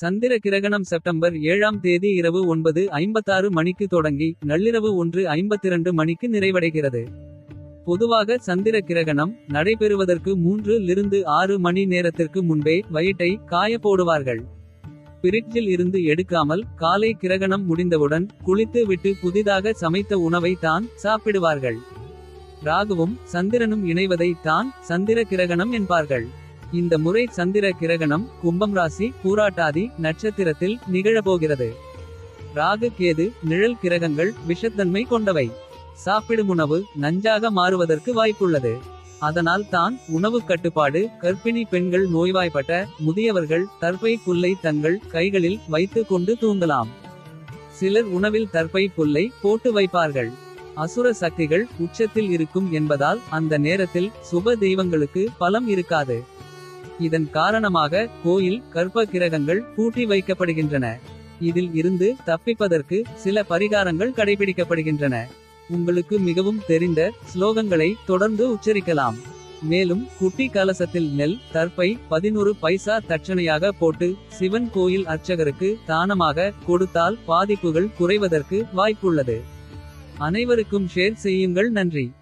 சந்திர கிரகணம் செப்டம்பர் ஏழாம் தேதி இரவு ஒன்பது ஐம்பத்தாறு மணிக்கு தொடங்கி நள்ளிரவு ஒன்று ஐம்பத்திரண்டு மணிக்கு நிறைவடைகிறது. பொதுவாக சந்திர கிரகணம் நடைபெறுவதற்கு மூன்று லிருந்து ஆறு மணி நேரத்திற்கு முன்பே வயிட்டை காய போடுவார்கள். பிரிட்ஜில் இருந்து எடுக்காமல் காலை கிரகணம் முடிந்தவுடன் குளித்து விட்டு புதிதாக சமைத்த உணவை தான் சாப்பிடுவார்கள். ராகுவும் சந்திரனும் இணைவதை தான் சந்திர கிரகணம் என்பார்கள். இந்த முறை சந்திர கிரகணம் கும்பம் ராசி பூராட்டாதி நட்சத்திரத்தில் நிகழப்போகிறது. ராகு கேது நிழல் கிரகங்கள் விஷத்தன்மை கொண்டவை. சாப்பிடும் உணவு நஞ்சாக மாறுவதற்கு வாய்ப்புள்ளது. அதனால் தான் உணவு கட்டுப்பாடு கர்ப்பிணி பெண்கள் நோய்வாய்ப்பட்ட முதியவர்கள் தற்பை புல்லை தங்கள் கைகளில் வைத்து கொண்டு தூங்கலாம். சிலர் உணவில் தற்பை புல்லை போட்டு வைப்பார்கள். அசுர சக்திகள் உச்சத்தில் இருக்கும் என்பதால் அந்த நேரத்தில் சுப தெய்வங்களுக்கு பலம் இருக்காது. இதன் காரணமாக கோயில் கர்ப்ப கிரகங்கள் பூட்டி வைக்கப்படுகின்றன. இதில் இருந்து தப்பிப்பதற்கு சில பரிகாரங்கள் கடைபிடிக்கப்படுகின்றன. உங்களுக்கு மிகவும் தெரிந்த ஸ்லோகங்களை தொடர்ந்து உச்சரிக்கலாம். மேலும் குட்டி கலசத்தில் நெல் தற்பை பதினொரு பைசா தட்சணையாக போட்டு சிவன் கோயில் அர்ச்சகருக்கு தானமாக கொடுத்தால் பாதிப்புகள் குறைவதற்கு வாய்ப்புள்ளது. அனைவருக்கும் ஷேர் செய்யுங்கள் நன்றி.